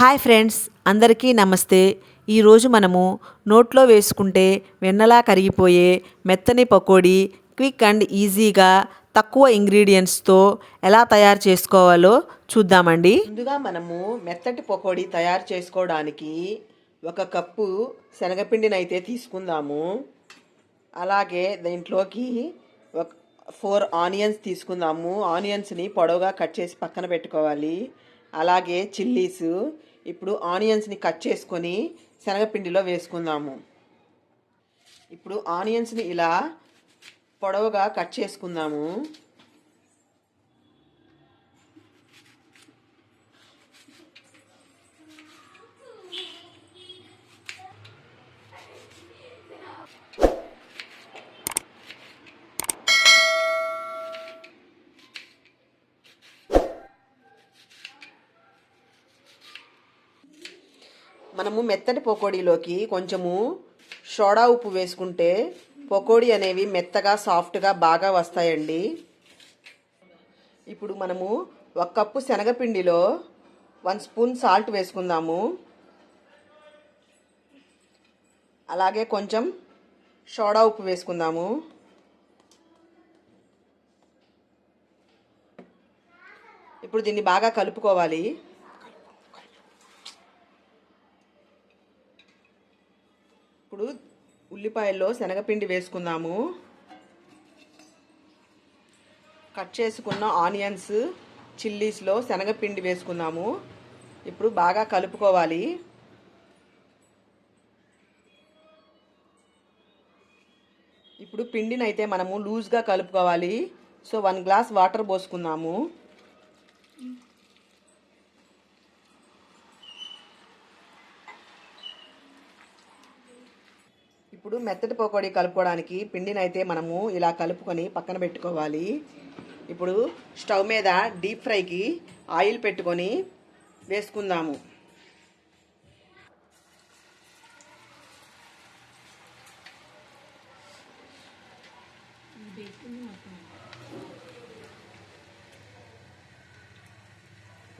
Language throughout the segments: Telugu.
హాయ్ ఫ్రెండ్స్ అందరికీ నమస్తే. ఈరోజు మనము నోట్లో వేసుకుంటే వెన్నలా కరిగిపోయే మెత్తని పకోడీ క్విక్ అండ్ ఈజీగా తక్కువ ఇంగ్రీడియంట్స్తో ఎలా తయారు చేసుకోవాలో చూద్దామండి. ముందుగా మనము మెత్తటి పకోడీ తయారు చేసుకోవడానికి ఒక కప్పు శనగపిండిని అయితే తీసుకుందాము. అలాగే దీంట్లోకి ఒక ఫోర్ ఆనియన్స్ తీసుకుందాము. ఆనియన్స్ని పొడవుగా కట్ చేసి పక్కన పెట్టుకోవాలి. అలాగే చిల్లీస్ ఇప్పుడు ఆనియన్స్ని కట్ చేసుకొని శనగపిండిలో వేసుకుందాము. ఇప్పుడు ఆనియన్స్ని ఇలా పొడవుగా కట్ చేసుకుందాము. మనము మెత్తటి పకోడీలోకి కొంచెము సోడా ఉప్పు వేసుకుంటే పకోడీ అనేవి మెత్తగా సాఫ్ట్గా బాగా వస్తాయండి. ఇప్పుడు మనము ఒక కప్పు శనగపిండిలో వన్ స్పూన్ సాల్ట్ వేసుకుందాము. అలాగే కొంచెం సోడా ఉప్పు వేసుకుందాము. ఇప్పుడు దీన్ని బాగా కలుపుకోవాలి. ఇప్పుడు ఉల్లిపాయల్లో శనగపిండి వేసుకుందాము. కట్ చేసుకున్న ఆనియన్స్ చిల్లీస్లో శనగపిండి వేసుకుందాము. ఇప్పుడు బాగా కలుపుకోవాలి. ఇప్పుడు పిండిని అయితే మనము లూజ్గా కలుపుకోవాలి. సో వన్ గ్లాస్ వాటర్ పోసుకుందాము. ఇప్పుడు మెత్తటి పకోడీ కలుపుకోవడానికి పిండిని అయితే మనము ఇలా కలుపుకొని పక్కన పెట్టుకోవాలి. ఇప్పుడు స్టవ్ మీద డీప్ ఫ్రైకి ఆయిల్ పెట్టుకొని వేసుకుందాము.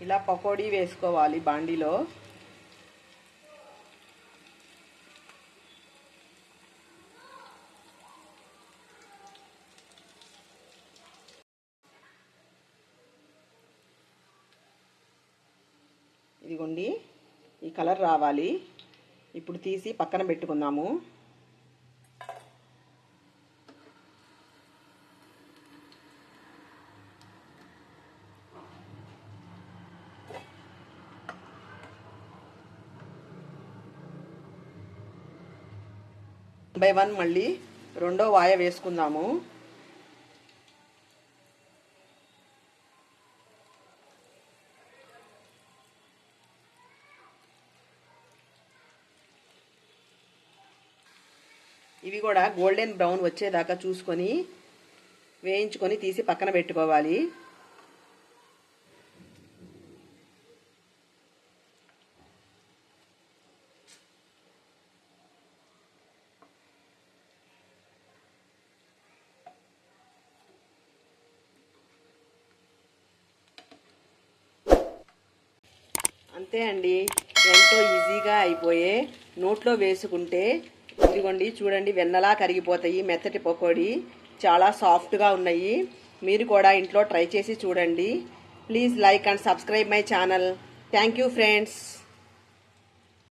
ఇలా పకోడీ వేసుకోవాలి బాండీలో. ఇదిగోండి ఈ కలర్ రావాలి. ఇప్పుడు తీసి పక్కన పెట్టుకుందాము. బై వన్ మళ్ళీ రెండో వాయ వేసుకుందాము. ఇవి కూడా గోల్డెన్ బ్రౌన్ వచ్చేదాకా చూసుకొని వేయించుకొని తీసి పక్కన పెట్టుకోవాలి. అంతే అండి. ఎంతో ఈజీగా అయిపోయే. నోట్లో వేసుకుంటే ఇదిగోండి చూడండి వెన్నలా కరిగిపోతాయి మెత్తటి పకోడీ చాలా సాఫ్ట్గా ఉన్నాయి. మీరు కూడా ఇంట్లో ట్రై చేసి చూడండి. Please like and subscribe my channel. Thank you friends.